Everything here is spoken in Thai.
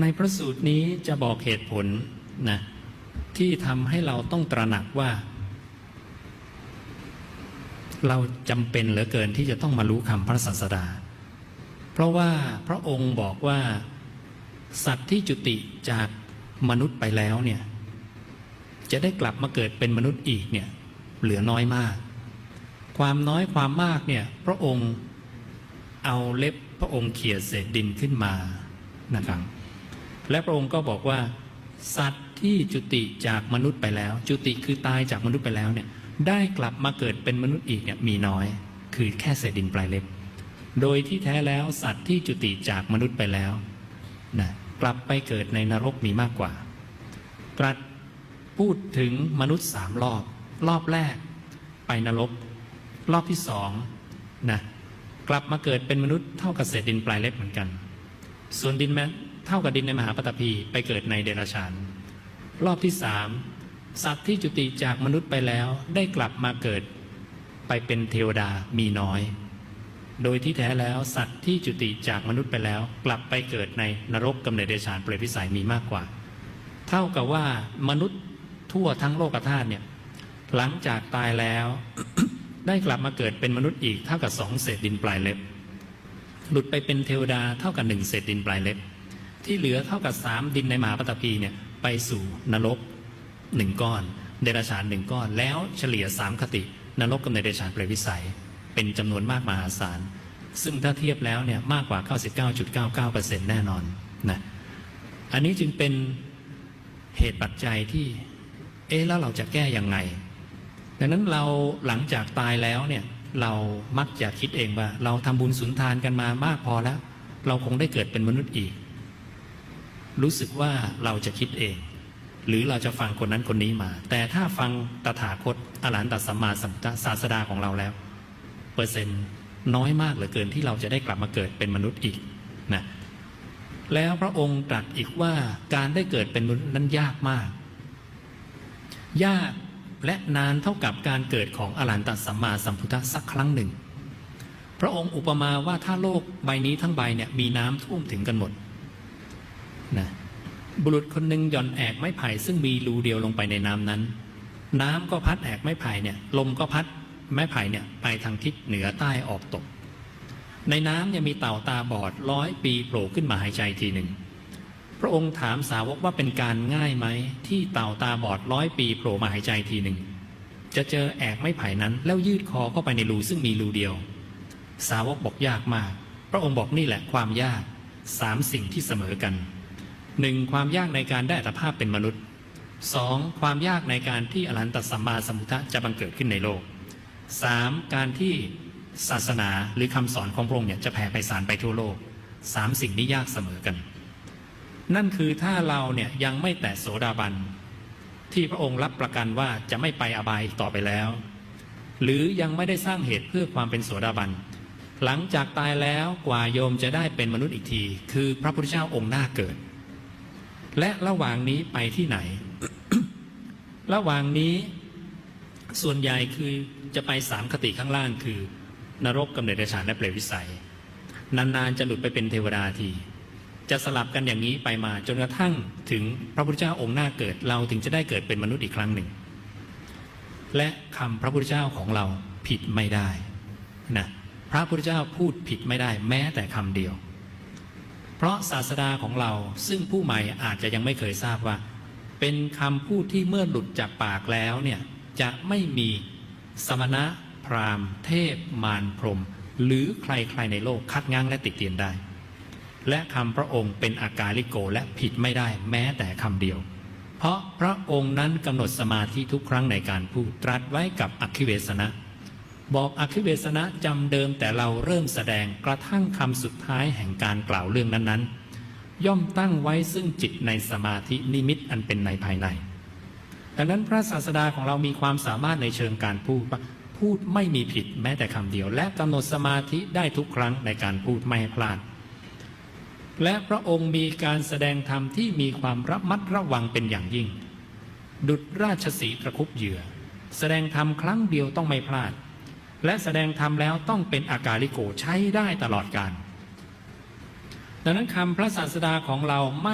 ในพระสูตรนี้จะบอกเหตุผลนะที่ทำให้เราต้องตระหนักว่า เราจำเป็นเหลือเกินที่จะต้องมารู้คำพระศาสดา เพราะว่าพระองค์บอกว่าสัตว์ที่จุติจากมนุษย์ไปแล้วเนี่ยจะได้กลับมาเกิดเป็นมนุษย์อีกเนี่ยเหลือน้อยมาก ความน้อยความมากเนี่ยพระองค์เอาเล็บพระองค์เขี่ยเศษดินขึ้นมานะครับ และพระองค์ก็บอกว่า สัตว์ที่จุติจากมนุษย์ไปแล้ว จุติคือตายจากมนุษย์ไปแล้วเนี่ยได้กลับมาเกิดเป็นมนุษย์อีกเนี่ยมีน้อย คือแค่เศษดินปลายเล็บ โดยที่แท้แล้วสัตว์ที่จุติจากมนุษย์ไปแล้วนะกลับไปเกิดในนรกมีมากกว่า ตรัสพูดถึงมนุษย์สามรอบ รอบแรก ไปนรก รอบที่สองนะกลับมาเกิดเป็นมนุษย์เท่ากับเศษดินปลายเล็บเหมือนกัน ส่วนดินแม้ เท่ากับดินในมหาปฐพีไปเกิดในเดรัจฉาน รอบที่สามสัตว์ที่จุติจากมนุษย์ไปแล้วได้กลับมาเกิดไปเป็นเทวดามีน้อย โดยที่แท้แล้วสัตว์ที่จุติจากมนุษย์ไปแล้ว กลับไปเกิดในนรกกำเนิดเดรัจฉานเปรตวิสัยมีมากกว่า เท่ากับว่ามนุษย์ทั่วทั้งโลกธาตุเนี่ยหลังจากตายแล้วได้กลับมาเกิดเป็นมนุษย์อีกเท่ากับสองเศษดินปลายเล็บ หลุดไปเป็นเทวดาเท่ากับหนึ่งเศษดินปลายเล็บ ที่เหลือเท่ากับสามดินในมหาปฐพีเนี่ยไปสู่นรกหนึ่งก้อน เดรัจฉานหนึ่งก้อน แล้วเฉลี่ยสามคติ นรกกับเดรัจฉานเปรตวิสัย เป็นจำนวนมากมหาศาล ซึ่งถ้าเทียบแล้วเนี่ยมากกว่า 99.99%แน่นอนนะอันนี้จึงเป็นเหตุปัจจัยที่เอ๊ะแล้วเราจะแก้ยังไงดังนั้นเราหลังจากตายแล้วเนี่ยเรามักจะคิดเองว่า เราทำบุญสุนทานกันมามากพอแล้ว เราคงได้เกิดเป็นมนุษย์อีก รู้สึกว่าเราจะคิดเอง หรือเราจะฟังคนนั้นคนนี้มา แต่ถ้าฟังตถาคตอรหันตสัมมาสัมพุทธศาสดาของเราแล้ว เปอร์เซ็นต์น้อยมากเหลือเกินที่เราจะได้กลับมาเกิดเป็นมนุษย์อีกนะแล้วพระองค์ตรัสอีกว่าการได้เกิดเป็นมนุษย์นั้นยากมาก ยากและนานเท่ากับการเกิดของอรหันตสัมมาสัมพุทธสักครั้งหนึ่ง พระองค์อุปมาว่าถ้าโลกใบนี้ทั้งใบเนี่ยมีน้ำท่วมถึงกันหมด นะบุรุษคนหนึ่งหย่อนแอกไม้ไผ่ซึ่งมีรูเดียวลงไปในน้ำนั้น น้ำก็พัดแอกไม้ไผ่เนี่ยลมก็พัดไม้ไผ่เนี่ยไปทางทิศเหนือใต้ออกตก ในน้ำยังมีเต่าตาบอดร้อยปีโผล่ขึ้นมาหายใจทีหนึ่งพระองค์ถามสาวกว่าเป็นการง่ายไหมที่เต่าตาบอดร้อยปีโผล่มาหายใจทีหนึ่งจะเจอแอกไม้ไผ่นั้น แล้วยืดคอเข้าไปในรูซึ่งมีรูเดียว สาวกบอกยากมาก พระองค์บอกนี่แหละความยากสามสิ่งที่เสมอกัน หนึ่งความยากในการได้อัตภาพเป็นมนุษย์สองความยากในการที่อรหันตสัมมาสัมพุทธะจะบังเกิดขึ้นในโลกสามการที่ศาสนาหรือคำสอนของพระองค์เนี่ยจะแผ่ไพศาลไปทั่วโลกสามสิ่งนี้ยากเสมอกัน นั่นคือถ้าเราเนี่ยยังไม่แตะโสดาบัน ที่พระองค์รับประกันว่าจะไม่ไปอบายต่อไปแล้ว หรือยังไม่ได้สร้างเหตุเพื่อความเป็นโสดาบัน หลังจากตายแล้วกว่าโยมจะได้เป็นมนุษย์อีกที คือพระพุทธเจ้าองค์หน้าเกิด และระหว่างนี้ไปที่ไหน ระหว่างนี้ส่วนใหญ่คือจะไปสามคติข้างล่างคือ นรกกำเนิดเดรัจฉานและเปรตวิสัย นานๆจะหลุดไปเป็นเทวดาที จะสลับกันอย่างนี้ไปมาจนกระทั่งถึงพระพุทธเจ้าองค์หน้าเกิดเราถึงจะได้เกิดเป็นมนุษย์อีกครั้งหนึ่ง และคำพระพุทธเจ้าของเราผิดไม่ได้นะพระพุทธเจ้าพูดผิดไม่ได้แม้แต่คำเดียว ราะศาสดาของเราซึ่งผู้ใหม่อาจจะยังไม่เคยทราบว่า เป็นคำพูดที่เมื่อหลุดจากปากแล้วเนี่ยจะไม่มีสมณะพราหมณ์ เทพมารพรม หรือใครๆในโลกคัดง้างและติดเตียนได้ และคำพระองค์เป็นอากาลิโกและผิดไม่ได้แม้แต่คำเดียว เพราะพระองค์นั้นกำหนดสมาธิทุกครั้งในการพูดตรัสไว้กับอคิเวสนะ บอกอคิเวสนะจำเดิมแต่เราเริ่มแสดงกระทั่งคำสุดท้ายแห่งการกล่าวเรื่องนั้นๆ ย่อมตั้งไว้ซึ่งจิตในสมาธินิมิตอันเป็นในภายใน ดังนั้นพระศาสดาของเรามีความสามารถในเชิงการพูดพูดไม่มีผิดแม้แต่คำเดียว และกำหนดสมาธิได้ทุกครั้งในการพูดไม่พลาด และพระองค์มีการแสดงธรรมที่มีความระมัดระวังเป็นอย่างยิ่ง ดุจราชสีห์ตะคุบเหยื่อ แสดงธรรมครั้งเดียวต้องไม่พลาด และแสดงธรรมแล้วต้องเป็นอากาลิโกใช้ได้ตลอดกาลดังนั้นคำพระศาสดาของเรา